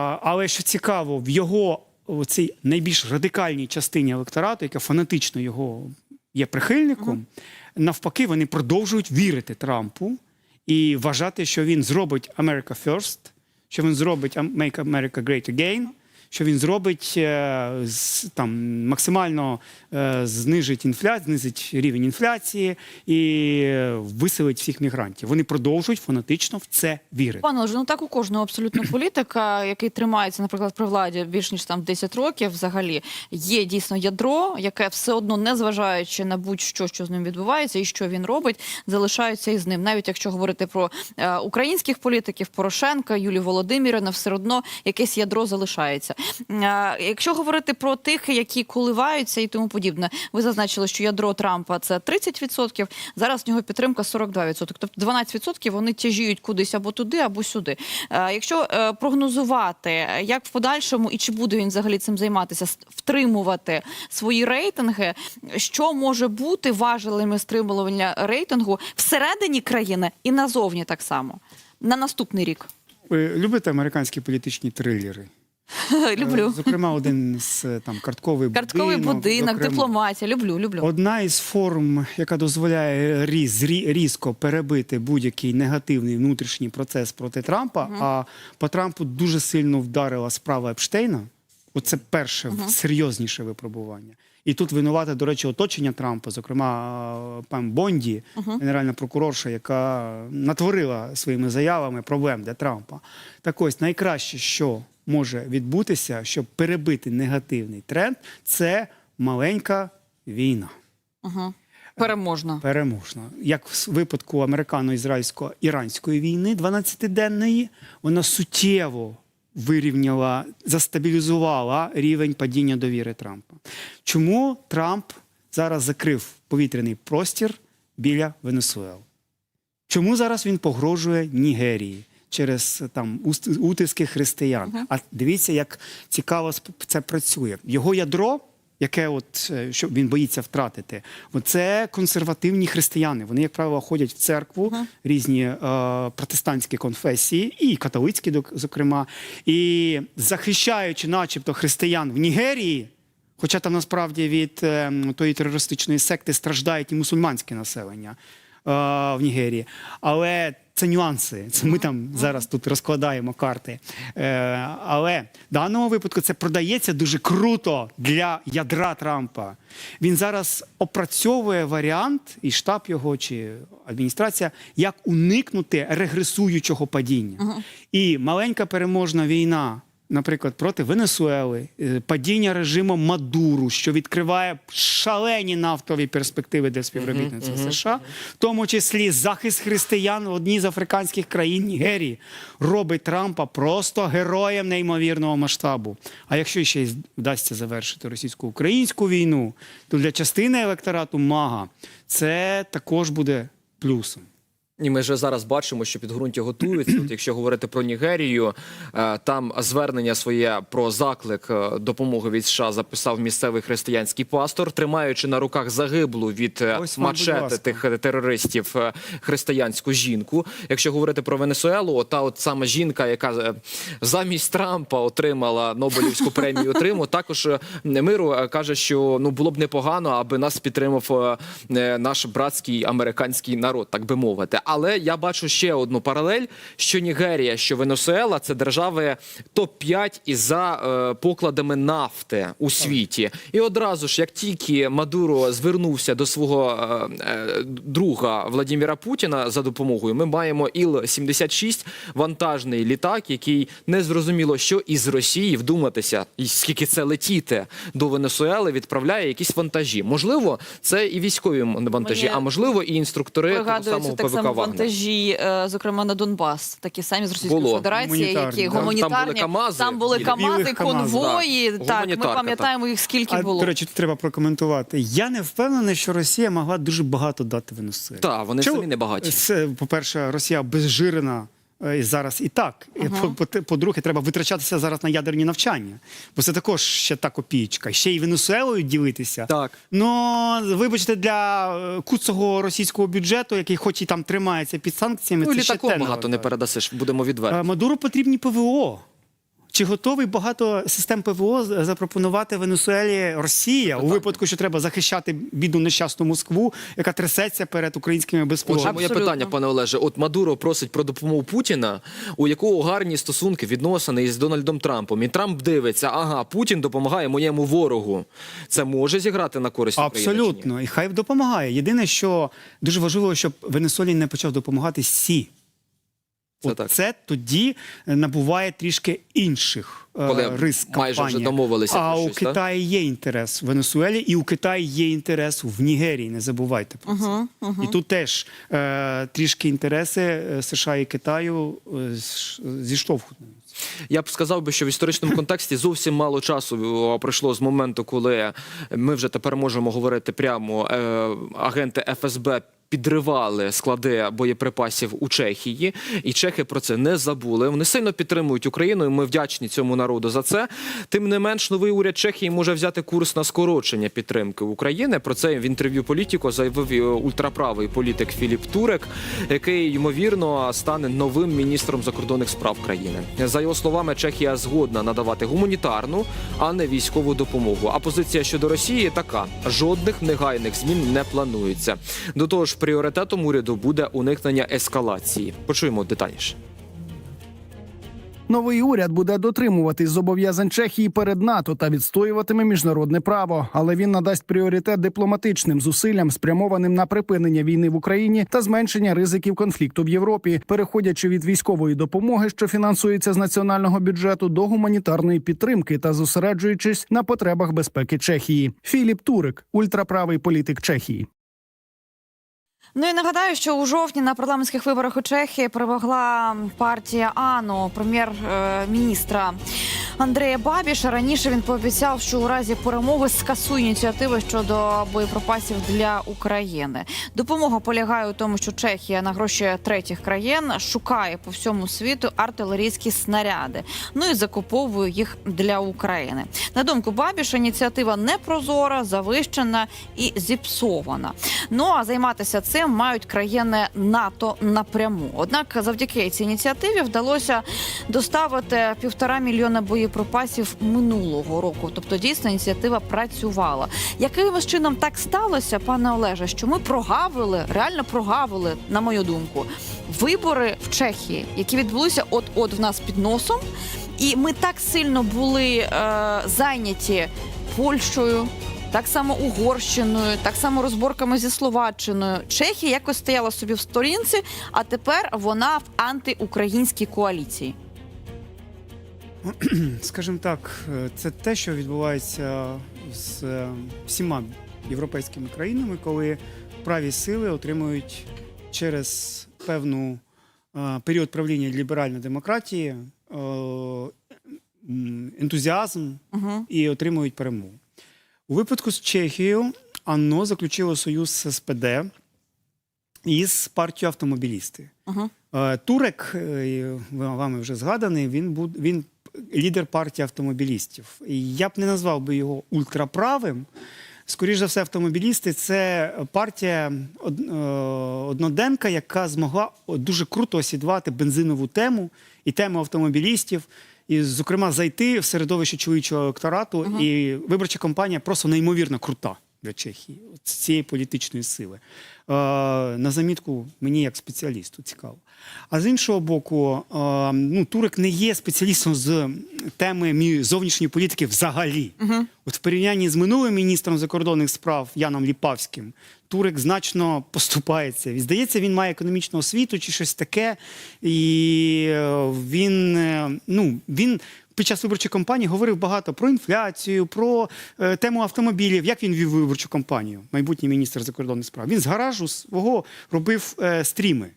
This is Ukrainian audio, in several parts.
Але що цікаво, в його цій найбільш радикальній частині електорату, яка фанатично його є прихильником, навпаки, вони продовжують вірити Трампу і вважати, що він зробить America First, що він зробить Make America Great Again, що він зробить е, там максимально е, знижить інфляцію, знизить рівень інфляції і виселить всіх мігрантів. Вони продовжують фанатично в це вірити. Пане Олеже, ну так у кожного абсолютно політика, який тримається, наприклад, при владі більш ніж там 10 років, взагалі є дійсно ядро, яке все одно, не зважаючи на будь-що, що з ним відбувається і що він робить, залишається із ним. Навіть якщо говорити про е, українських політиків, Порошенка, Юлію Володимирівна, все одно якесь ядро залишається. Якщо говорити про тих, які коливаються і тому подібне, ви зазначили, що ядро Трампа це 30%, зараз в нього підтримка 42%. Тобто 12% вони тяжіють кудись або туди, або сюди. Якщо е, прогнозувати, як в подальшому і чи буде він взагалі цим займатися, втримувати свої рейтинги, що може бути важелями стримування рейтингу всередині країни і назовні так само на наступний рік? Ви любите американські політичні трилери? Люблю. Е, Зокрема, один з там картковий Картковий будинок. будинок, зокрема. дипломатія. Люблю, люблю. Одна із форм, яка дозволяє різ, різко перебити будь-який негативний внутрішній процес проти Трампа, а по Трампу дуже сильно вдарила справа Епштейна. Оце перше серйозніше випробування. І тут винувате, до речі, оточення Трампа, зокрема, е, пан Бонді, генеральна прокурорша, яка натворила своїми заявами проблем для Трампа. Так ось найкраще, що може відбутися, щоб перебити негативний тренд, це маленька війна. Угу. Переможна. Переможна. Як в випадку американо-ізраїльсько-іранської війни 12-денної, вона суттєво вирівняла, застабілізувала рівень падіння довіри Трампа. Чому Трамп зараз закрив повітряний простір біля Венесуели? Чому зараз він погрожує Нігерії через там утиских християн? А дивіться, як цікаво це працює. Його ядро, яке от е, що він боїться втратити, це консервативні християни. Вони, як правило, ходять в церкву, різні е, протестантські конфесії, і католицькі, зокрема, і захищаючи, начебто, християн в Нігерії. Хоча там насправді від е, тої терористичної секти страждають і мусульманське населення е, в Нігерії. Але це нюанси. Це ми там зараз тут розкладаємо карти. Е, але в даному випадку це продається дуже круто для ядра Трампа. Він зараз опрацьовує варіант, і штаб його чи адміністрація, як уникнути регресуючого падіння. І маленька переможна війна наприклад, проти Венесуели, е, падіння режиму Мадуру, що відкриває шалені нафтові перспективи для співробітництва США, в тому числі захист християн в одній з африканських країн Нігерії, робить Трампа просто героєм неймовірного масштабу. А якщо ще й вдасться завершити російсько-українську війну, то для частини електорату МАГА це також буде плюсом. І ми вже зараз бачимо, що підґрунтя готуються. От якщо говорити про Нігерію, е, там звернення своє про заклик е, допомоги від США записав місцевий християнський пастор, тримаючи на руках загиблу від е, Ось мачети тих терористів християнську жінку. Якщо говорити про Венесуелу, та от сама жінка, яка замість Трампа отримала Нобелівську премію отриму, також миру каже, що ну було б непогано, аби нас підтримав наш братський американський народ, так би мовити. Але я бачу ще одну паралель: що Нігерія, що Венесуела це держави топ 5 із за е, покладами нафти у світі. І одразу ж, як тільки Мадуро звернувся до свого е, е, друга Владимира Путіна за допомогою, ми маємо Іл-76 вантажний літак, який не зрозуміло, що із Росії вдуматися, і скільки це летіти до Венесуели, відправляє якісь вантажі. Можливо, це і військові вантажі, Мені а можливо, і інструктори самого ПВК. Вантажі, е, зокрема на Донбас, такі самі з Російської Було. Федерації, які да. Там гуманітарні. були КАМАЗи, Там були камази, конвої. да. Так, ми пам'ятаємо їх скільки А, було. до речі, треба прокоментувати. Я не впевнений, що Росія могла дуже багато дати Венесуелі. Так, вони Чому? самі не багаті. Це, по-перше, Росія безжирена. Е, І зараз і так. По- По-друге, треба витрачатися зараз на ядерні навчання, бо це також ще та копійка. Ще й Венесуелою ділитися. Так. Ну, вибачте, для е, куцого російського бюджету, який хоч і там тримається під санкціями, Ну, це ще те багато не передасиш, будемо відверті. Е, Мадуру потрібні ПВО. Чи готовий багато систем ПВО запропонувати Венесуелі Росія у випадку, що треба захищати бідну нещасну Москву, яка трясеться перед українськими Отже, моє питання, пане Олеже. От Мадуро просить про допомогу Путіна, у якого гарні стосунки відносини із Дональдом Трампом. І Трамп дивиться, ага, Путін допомагає моєму ворогу. Це може зіграти на користь України? Абсолютно, і хай допомагає. Єдине, що дуже важливо, щоб Венесуелі не почав допомагати Сі. Це От так. це тоді набуває трішки інших е, Коли рис майже вже домовилися А про у щось, так? Китаї є інтерес в Венесуелі, і у Китаї є інтерес в Нігерії. Не забувайте про це. І тут теж е, трішки інтереси е, США і Китаю е, з- Я б сказав би, що в історичному контексті зовсім мало часу пройшло з моменту, коли ми вже тепер можемо говорити прямо. Е, агенти ФСБ. Підривали склади боєприпасів у Чехії, і чехи про це не забули. Вони сильно підтримують Україну, і ми вдячні цьому народу за це. Тим не менш, новий уряд Чехії може взяти курс на скорочення підтримки України. Про це в інтерв'ю політіко заявив ультраправий політик Філіп Турек, який ймовірно стане новим міністром закордонних справ країни. За його словами, Чехія згодна надавати гуманітарну, а не військову допомогу. А позиція щодо Росії така: жодних негайних змін не планується. До того ж, пріоритетом уряду буде уникнення ескалації. Почуємо детальніше. Новий уряд буде дотримуватись зобов'язань Чехії перед НАТО та відстоюватиме міжнародне право, але він надасть пріоритет дипломатичним зусиллям, спрямованим на припинення війни в Україні та зменшення ризиків конфлікту в Європі, переходячи від військової допомоги, що фінансується з національного бюджету, до гуманітарної підтримки та зосереджуючись на потребах безпеки Чехії. Філіп Турик, ультраправий політик Чехії. Ну і нагадаю, що у жовтні на парламентських виборах у Чехії перемогла партія АНО, прем'єр-міністра Андрея Бабіша. Раніше він пообіцяв, що у разі перемоги скасує ініціативи щодо боєприпасів для України. Допомога полягає у тому, що Чехія на гроші третіх країн шукає по всьому світу артилерійські снаряди. Ну і закуповує їх для України. На думку Бабіша, ініціатива непрозора, завищена і зіпсована. Ну а займатися цим мають країни НАТО напряму. Однак, завдяки цій ініціативі вдалося доставити півтора мільйона боєприпасів минулого року. Тобто, дійсно ініціатива працювала. Яким чином так сталося, пане Олеже, що ми прогавили, реально прогавили, на мою думку, вибори в Чехії, які відбулися от от в нас під носом, і ми так сильно були е, зайняті Польщею. Так само Угорщиною, так само розборками зі Словаччиною. Чехія якось стояла собі в сторінці, а тепер вона в антиукраїнській коаліції. Скажімо так, е, це те, що відбувається з е, всіма європейськими країнами, коли праві сили отримують через певну е, період правління ліберальної демократії ентузіазм Угу. і отримують перемогу. У випадку з Чехією АНО заключило союз з СПД із партією автомобілісти. Угу. Турек, вами вже згаданий, він був він лідер партії автомобілістів. І я б не назвав би його ультраправим. Скоріше за все, автомобілісти це партія е, одноденка, яка змогла дуже круто осідлати бензинову тему і тему автомобілістів. І, зокрема, зайти в середовище чоловічого електорату, і виборча кампанія просто неймовірно крута для Чехії от з цієї політичної сили. Е, на замітку мені як спеціалісту цікаво. А з іншого боку, е, ну, Турик не є спеціалістом з теми зовнішньої політики взагалі. От в порівнянні з минулим міністром закордонних справ Яном Ліпавським, Турик значно поступається. І, Здається, він має економічну освіту чи щось таке. І е, він, е, ну, він під час виборчої кампанії говорив багато про інфляцію, про е, тему автомобілів. Як він вів виборчу кампанію, майбутній міністр закордонних справ. Він з гаражу свого робив е, стріми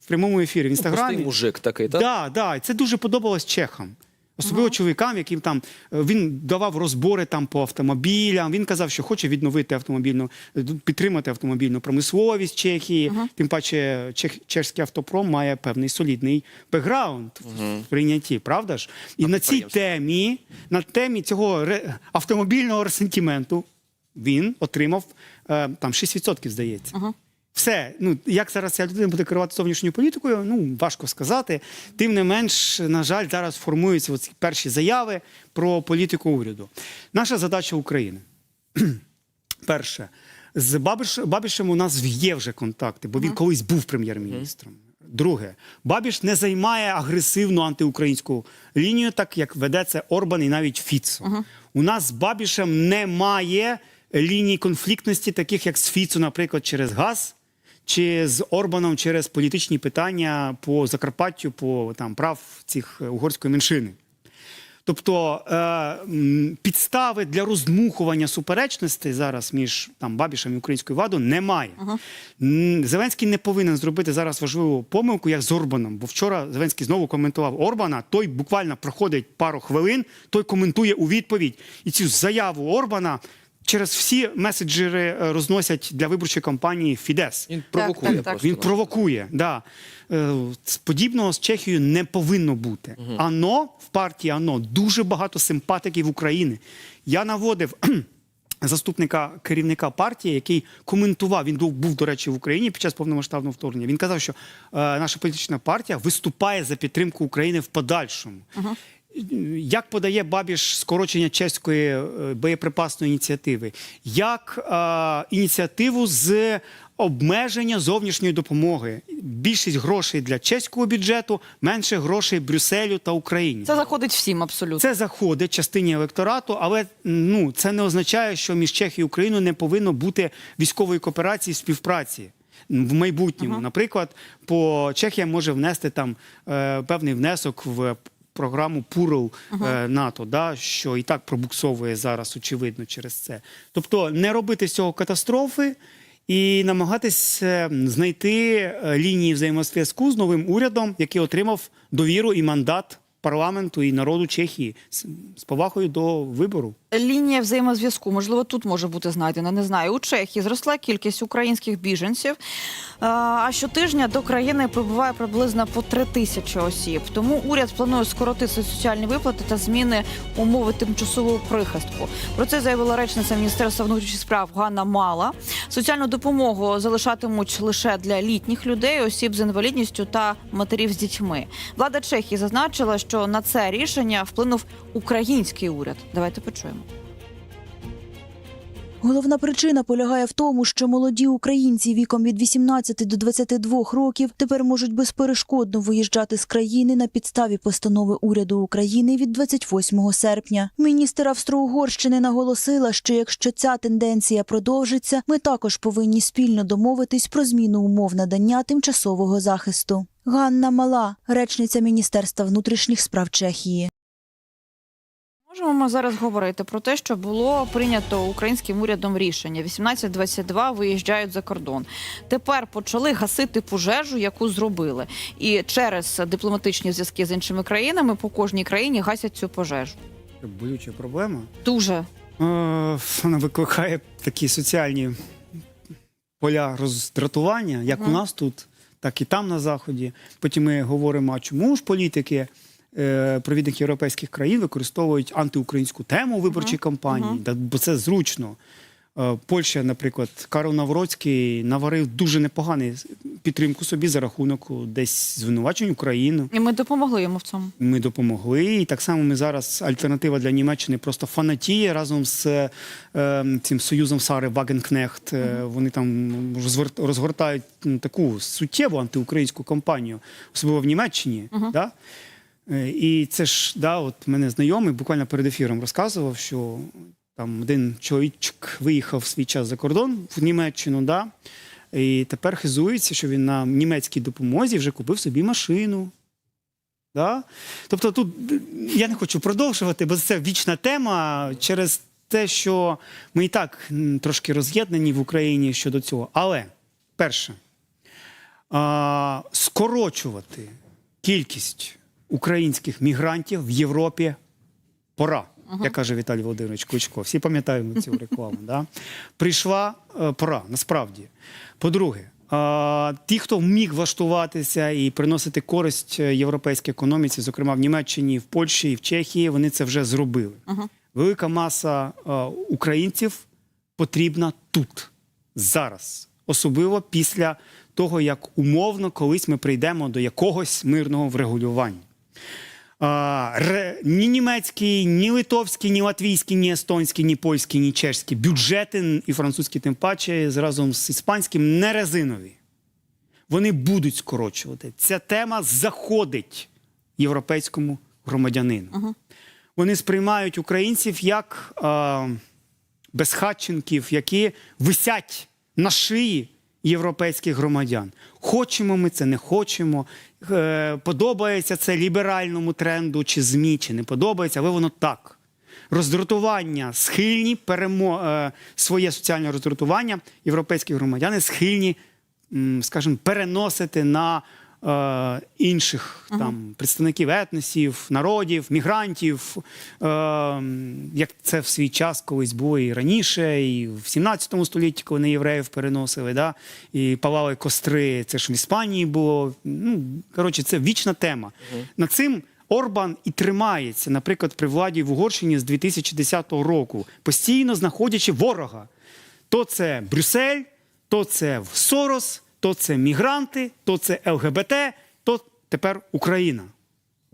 в прямому ефірі в інстаграмі. Простий мужик такий, так? Да, да, і це дуже подобалось чехам. Особливо чоловікам, яким там е, він давав розбори там по автомобілям. Він казав, що хоче відновити автомобільну, е, підтримати автомобільну промисловість Чехії. Тим паче, чех, чешський автопром має певний солідний бекграунд в прийнятті, правда ж? І на цій темі, на темі цього ре- автомобільного ресентименту він отримав е, там 6%, здається. Все, ну як зараз ця людина буде керувати зовнішньою політикою, ну важко сказати. Тим не менш, на жаль, зараз формуються оці перші заяви про політику уряду. Наша задача України. Перше, з Бабиш, Бабішем у нас є вже контакти, бо він колись був прем'єр-міністром. Друге, Бабіш не займає агресивну антиукраїнську лінію, так як веде це Орбан і навіть Фіцо. У нас з Бабішем немає ліній конфліктності, таких як з Фіцо, наприклад, через газ, чи з Орбаном через політичні питання по Закарпаттю, по там прав цих е, угорської меншини. Тобто е, підстави для роздмухування суперечностей зараз між там Бабішем і українською владою немає. М, Зеленський не повинен зробити зараз важливу помилку, як з Орбаном. Бо вчора Зеленський знову коментував Орбана. Той буквально проходить пару хвилин, той коментує у відповідь. І цю заяву Орбана через всі меседжери е, розносять для виборчої кампанії Фідес. Він провокує так, так. просто. Він провокує. Да. Е, з Подібного з Чехією не повинно бути. Ано в партії ано дуже багато симпатиків України. Я наводив. Заступника керівника партії, який коментував, він був, був, до речі, в Україні під час повномасштабного вторгнення. Він казав, що е, наша політична партія виступає за підтримку України в подальшому. Як подає Бабіш скорочення чеської е, боєприпасної ініціативи? Як е, ініціативу з обмеження зовнішньої допомоги? Більшість грошей для чеського бюджету, менше грошей Брюсселю та Україні. Це заходить всім абсолютно. Це заходить частині електорату, але ну це не означає, що між Чехією і Україною не повинно бути військової кооперації співпраці. В майбутньому, наприклад, по Чехія може внести там е, певний внесок в програму ПУРЛ е, НАТО, да, що і так пробуксовує зараз, очевидно, через це. Тобто не робити з цього катастрофи і намагатись е, знайти е, лінії взаємозв'язку з новим урядом, який отримав довіру і мандат парламенту і народу Чехії з, повагою до вибору. Лінія взаємозв'язку, можливо, тут може бути знайдена. Не знаю. У Чехії зросла кількість українських біженців. А щотижня до країни прибуває приблизно по три тисячі осіб. Тому уряд планує скоротити соціальні виплати та зміни умови тимчасового прихистку. Про це заявила речниця Міністерства внутрішніх справ Ганна Мала. Соціальну допомогу залишатимуть лише для літніх людей, осіб з інвалідністю та матерів з дітьми. Влада Чехії зазначила, що на це рішення вплинув український уряд. Давайте почуємо. Головна причина полягає в тому, що молоді українці віком від 18 до 22 років тепер можуть безперешкодно виїжджати з країни на підставі постанови уряду України від 28 серпня. Міністр Австро-Угорщини наголосила, що якщо ця тенденція продовжиться, ми також повинні спільно домовитись про зміну умов надання тимчасового захисту. Ганна Мала, речниця Міністерства внутрішніх справ Чехії. Можемо ми зараз говорити про те, що було прийнято українським урядом рішення. 18-22 виїжджають за кордон. Тепер почали гасити пожежу, яку зробили, і через дипломатичні зв'язки з іншими країнами по кожній країні гасять цю пожежу. Болюча проблема. Дуже Е, Вона викликає такі соціальні поля роздратування, як у нас тут, так і там на Заході. Потім ми говоримо, а чому ж політики, е, провідники європейських країн використовують антиукраїнську тему виборчій кампанії, бо це зручно. Е, Польща, наприклад, Карл Навроцький наварив дуже непоганий підтримку собі за рахунок десь звинувачень Україну. і ми допомогли йому в цьому. Ми допомогли, і так само ми зараз альтернатива для Німеччини просто фанатіє разом з е, цим союзом Сари Вагенкнехт. Е, Вони там розгортають ну, таку суттєву антиукраїнську кампанію, особливо в Німеччині. Да? Е, І це ж да, от мене знайомий буквально перед ефіром розказував, що там один чоловічок виїхав в свій час за кордон в Німеччину, да, і тепер хизується, що він на німецькій допомозі вже купив собі машину. Да? Тобто тут я не хочу продовжувати, бо це вічна тема через те, що ми і так трошки роз'єднані в Україні щодо цього. Але перше, а, скорочувати кількість українських мігрантів в Європі пора. Як каже Віталій Володимирович Кличко. Всі пам'ятаємо цю рекламу. Да? Прийшла е, пора, насправді. По-друге, е, ті, хто міг влаштуватися і приносити користь е, європейській економіці, зокрема в Німеччині, в Польщі і в Чехії, вони це вже зробили. Велика маса е, українців потрібна тут, зараз. особливо після того, як умовно колись ми прийдемо до якогось мирного врегулювання. Ні німецький, ні литовський, ні латвійський, ні естонський, ні польський, ні чешський бюджети і французькі, тим паче, разом з іспанським, не резинові. Вони будуть скорочувати. Ця тема заходить європейському громадянину. Вони сприймають українців як е, безхатченків, які висять на шиї європейських громадян. Хочемо ми це, не хочемо. Е, подобається це ліберальному тренду чи ЗМІ, чи не подобається, але воно так. Роздратування схильні перемо... е, своє соціальне роздратування європейські громадяни схильні, скажімо, переносити на е, інших там представників етносів, народів, мігрантів, е, як це в свій час колись було і раніше, і в 17 столітті, коли не євреїв переносили, да? і палали костри, це ж в Іспанії було. Ну, коротше, це вічна тема. Над цим Орбан і тримається, наприклад, при владі в Угорщині з 2010 року, постійно знаходячи ворога. То це Брюссель, то це Сорос, то це мігранти, то це ЛГБТ, то тепер Україна.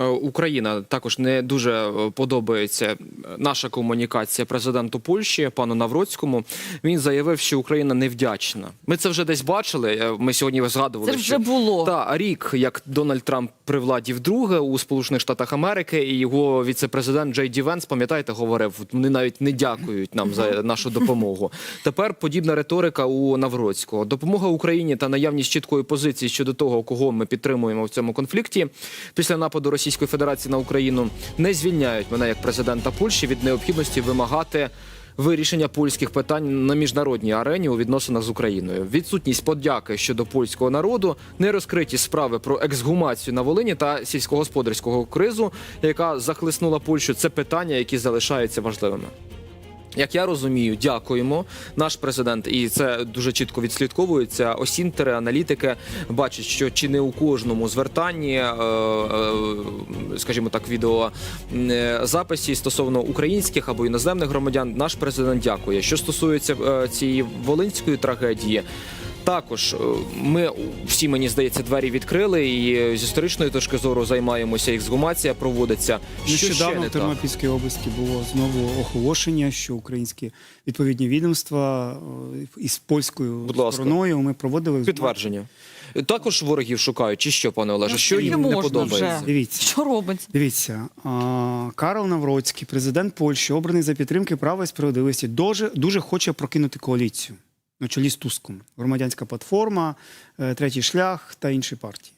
Е, Україна також не дуже е, подобається е, наша комунікація президенту Польщі, пану Навроцькому. Він заявив, що Україна невдячна. Ми це вже десь бачили. Ми сьогодні згадували. Це вже що... було. Та рік, як Дональд Трамп при владі вдруге у Сполучених Штатах Америки, і його віце-президент Джей Ді Венс, пам'ятаєте, говорив: вони навіть не дякують нам за нашу допомогу. Тепер подібна риторика у Навроцького. Допомога Україні та наявність чіткої позиції щодо того, кого ми підтримуємо в цьому конфлікті після нападу Російської Федерації на Україну, не звільняють мене як президента Польщі від необхідності вимагати. Вирішення польських питань на міжнародній арені у відносинах з Україною, відсутність подяки щодо польського народу, нерозкриті справи про ексгумацію на Волині та сільськогосподарського кризу, яка захлиснула Польщу. Це питання, які залишаються важливими. Як я розумію, дякуємо. Наш президент, і це дуже чітко відслідковується. Осінтери, аналітики бачать, що чи не у кожному звертанні, е, е, скажімо так, відео е, записі стосовно українських або іноземних громадян, наш президент дякує. Що стосується е, цієї волинської трагедії. Також е, ми всі, мені здається, двері відкрили, і з історичної точки зору займаємося. Ексгумація проводиться. Що Нещодавно в? Тернопільській області було знову оголошення, що українські відповідні відомства е, із польською Будь ласка. стороною ми проводили. Підтвердження. Також ворогів шукають, чи що, пане Олеже? Що їм не подобається? вже? Дивіться. Що робиться? Дивіться, а, Карл Навроцький, президент Польщі, обраний за підтримки права і справедливості, дуже, дуже хоче прокинути коаліцію на чолі з Туском. Громадянська платформа, е, третій шлях та інші партії.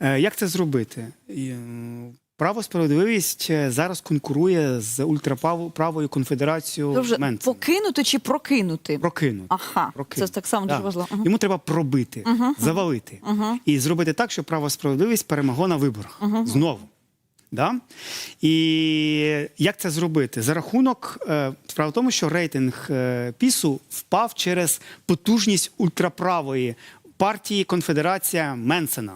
Е, Як це зробити? Право справедливість е, зараз конкурує з ультраправою конфедерацією Це покинути чи прокинути? Прокинути. Ага, Прокинути. це так само дуже важливо. Ага. Йому треба пробити, завалити і зробити так, щоб право справедливість перемогло на виборах знову. Да? І як це зробити? За рахунок е, справа в тому, що рейтинг е, пісу впав через потужність ультраправої партії Конфедерація Менсена.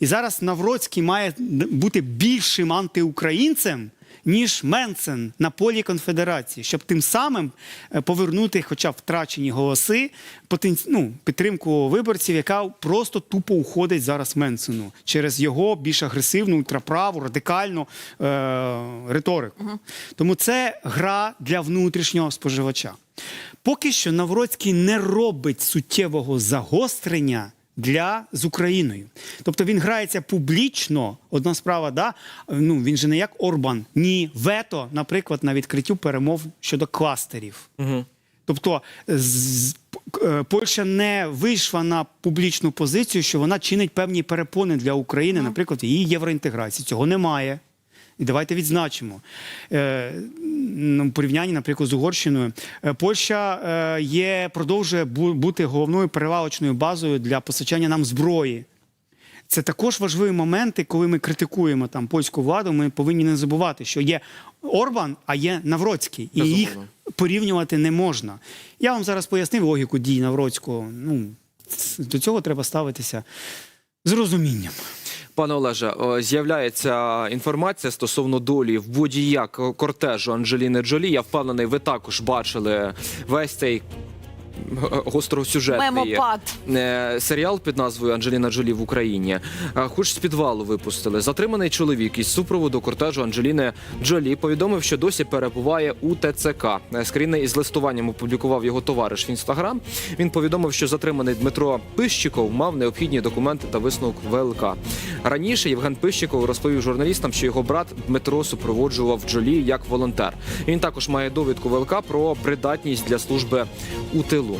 І зараз Навроцький має бути більшим антиукраїнцем. Ніж Менсен на полі конфедерації, щоб тим самим е, повернути, хоча б втрачені голоси, потенці... ну, підтримку виборців, яка просто тупо уходить зараз Менсену через його більш агресивну, ультраправу, радикальну е- риторику. Тому це гра для внутрішнього споживача. Поки що Навроцький не робить суттєвого загострення для з Україною. Тобто він грається публічно. Одна справа, да ну він же не як Орбан, ні вето, наприклад, на відкриттю перемов щодо кластерів. Угу. Тобто з- е, Польща не вийшла на публічну позицію, що вона чинить певні перепони для України, наприклад, її євроінтеграції. Цього немає. І давайте відзначимо. Е, ну, в порівнянні, наприклад, з Угорщиною, е, Польща е, є, продовжує бути головною перевалочною базою для постачання нам зброї. Це також важливі моменти, коли ми критикуємо там польську владу. Ми повинні не забувати, що є Орбан, а є Навроцький, і Безумовно. їх порівнювати не можна. Я вам зараз пояснив логіку дій Навроцького. Ну до цього треба ставитися з розумінням. Пане Олеже, з'являється інформація стосовно долі водія кортежу Анджеліни Джолі. Я впевнений, ви також бачили весь цей гостросюжетний Мемопад. е, серіал під назвою Анджеліна Джолі в Україні. Е, Хоч з підвалу випустили. Затриманий чоловік із супроводу кортежу Анджеліни Джолі повідомив, що досі перебуває у ТЦК. Е, Скріни із листуванням опублікував його товариш в інстаграм. Він повідомив, що затриманий Дмитро Пищиков мав необхідні документи та висновок ВЛК. Раніше Євген Пищиков розповів журналістам, що його брат Дмитро супроводжував Джолі як волонтер. Він також має довідку ВЛК про придатність для служби у тилу.